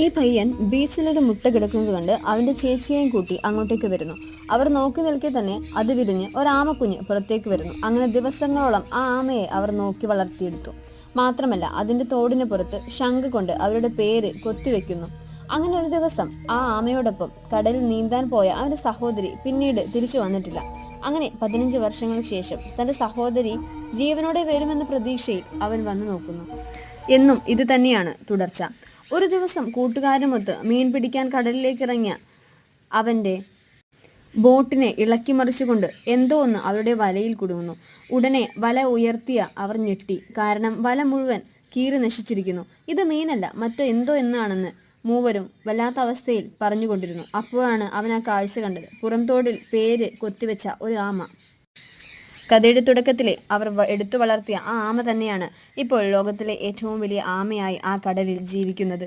ഈ പയ്യൻ ബീച്ചിലൊരു മുട്ട കിടക്കുന്നത് കണ്ട് അവന്റെ ചേച്ചിയെയും കൂട്ടി അങ്ങോട്ടേക്ക് വരുന്നു. അവർ നോക്കി നിൽക്കെ തന്നെ അത് വിരിഞ്ഞ് ഒരാമക്കുഞ്ഞ് പുറത്തേക്ക് വരുന്നു. അങ്ങനെ ദിവസങ്ങളോളം ആ ആമയെ അവർ നോക്കി വളർത്തിയെടുത്തു. മാത്രമല്ല അതിന്റെ തോടിന് പുറത്ത് ശംഖ് കൊണ്ട് അവരുടെ പേര് കൊത്തിവെക്കുന്നു അങ്ങനെ ഒരു ദിവസം ആ ആമയോടൊപ്പം കടലിൽ നീന്താൻ പോയ അവന്റെ സഹോദരി പിന്നീട് തിരിച്ചു വന്നിട്ടില്ല. അങ്ങനെ പതിനഞ്ച് വർഷങ്ങൾക്ക് ശേഷം തന്റെ സഹോദരി ജീവനോടെ വരുമെന്ന പ്രതീക്ഷയിൽ അവൻ വന്നു നോക്കുന്നു. എന്നും ഇത് തന്നെയാണ് തുടർച്ച. ഒരു ദിവസം കൂട്ടുകാരുമൊത്ത് മീൻ പിടിക്കാൻ കടലിലേക്ക് ഇറങ്ങിയ അവന്റെ ബോട്ടിനെ ഇളക്കി മറിച്ചുകൊണ്ട് എന്തോ ഒന്ന് അവരുടെ വലയിൽ കുടുങ്ങുന്നു. ഉടനെ വല ഉയർത്തിയ അവർ ഞെട്ടി. കാരണം വല മുഴുവൻ കീറി നശിച്ചിരിക്കുന്നു. ഇത് മീനല്ല മറ്റോ എന്തോ എന്നാണെന്ന് മൂവരും വല്ലാത്ത അവസ്ഥയിൽ പറഞ്ഞുകൊണ്ടിരുന്നു. അപ്പോഴാണ് അവൻ ആ കാഴ്ച കണ്ടത്. പുറംതോടിൽ പേര് കൊത്തിവെച്ച ഒരു ആമ. കഥയുടെ തുടക്കത്തിലെ അവർ എടുത്തു വളർത്തിയ ആ ആമ തന്നെയാണ് ഇപ്പോൾ ലോകത്തിലെ ഏറ്റവും വലിയ ആമയായി ആ കടലിൽ ജീവിക്കുന്നത്.